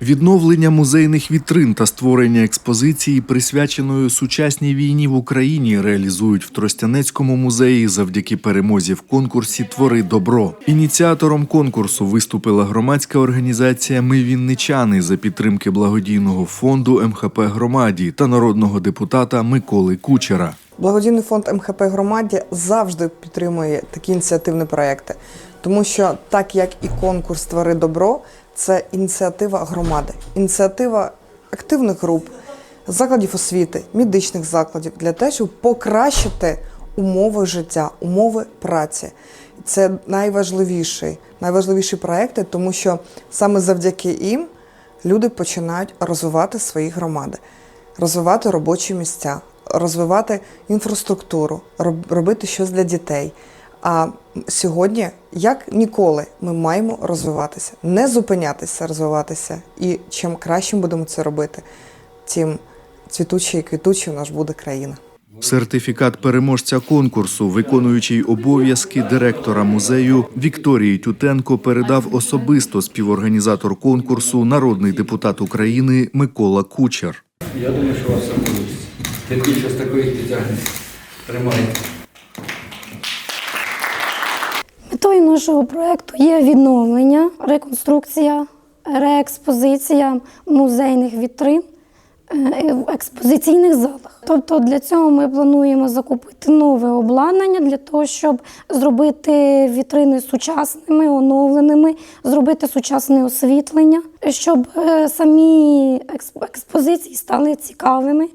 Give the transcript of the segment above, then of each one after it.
Відновлення музейних вітрин та створення експозиції, присвяченої сучасній війні в Україні, реалізують в Тростянецькому музеї завдяки перемозі в конкурсі Твори добро. Ініціатором конкурсу виступила громадська організація Ми Вінничани за підтримки благодійного фонду МХП Громаді та народного депутата Миколи Кучера. Благодійний фонд МХП громаді завжди підтримує такі ініціативні проекти, тому що так як і конкурс Твори добро, це ініціатива громади, ініціатива активних груп, закладів освіти, медичних закладів для того, щоб покращити умови життя, умови праці. Це найважливіші, найважливіші проекти, тому що саме завдяки їм люди починають розвивати свої громади, розвивати робочі місця, розвивати інфраструктуру, робити щось для дітей. А сьогодні, як ніколи, ми маємо розвиватися, не зупинятися, розвиватися. І чим кращим будемо це робити, тим цвітучою і квітучою у нас буде країна. Сертифікат переможця конкурсу, виконуючий обов'язки директора музею Вікторії Тютенко, передав особисто співорганізатор конкурсу, народний депутат України Микола Кучер. Я думаю, що у вас все вийде. Тим більше з такої підтягнення. Тримайте. Метою нашого проекту є відновлення, реконструкція, реекспозиція музейних вітрин е, в експозиційних залах. Тобто для цього ми плануємо закупити нове обладнання для того, щоб зробити вітрини сучасними, оновленими, зробити сучасне освітлення, щоб е, самі екс- експозиції стали цікавими.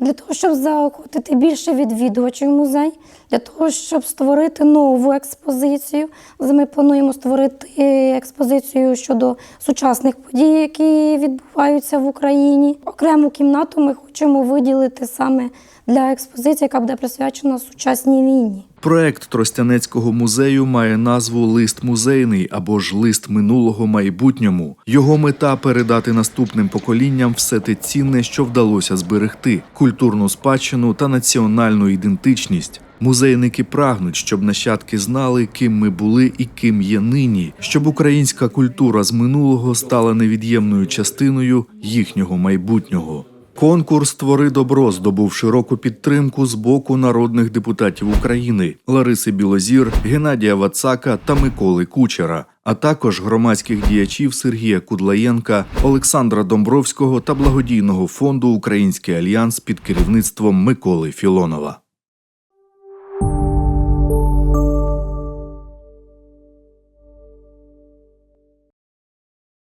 Для того, щоб заохотити більше відвідувачів музей, для того, щоб створити нову експозицію. Ми плануємо створити експозицію щодо сучасних подій, які відбуваються в Україні. Окрему кімнату ми хочемо виділити саме для експозиції, яка буде присвячена сучасній війні. Проект Тростянецького музею має назву Лист музейний або ж лист минулого майбутньому. Його мета передати наступним поколінням все те цінне, що вдалося зберегти: культурну спадщину та національну ідентичність. Музейники прагнуть, щоб нащадки знали, ким ми були і ким є нині, щоб українська культура з минулого стала невід'ємною частиною їхнього майбутнього. Конкурс Твори добро здобув широку підтримку з боку народних депутатів України Лариси Білозір, Геннадія Вацака та Миколи Кучера, а також громадських діячів Сергія Кудлаєнка, Олександра Домбровського та благодійного фонду Український альянс під керівництвом Миколи Філонова.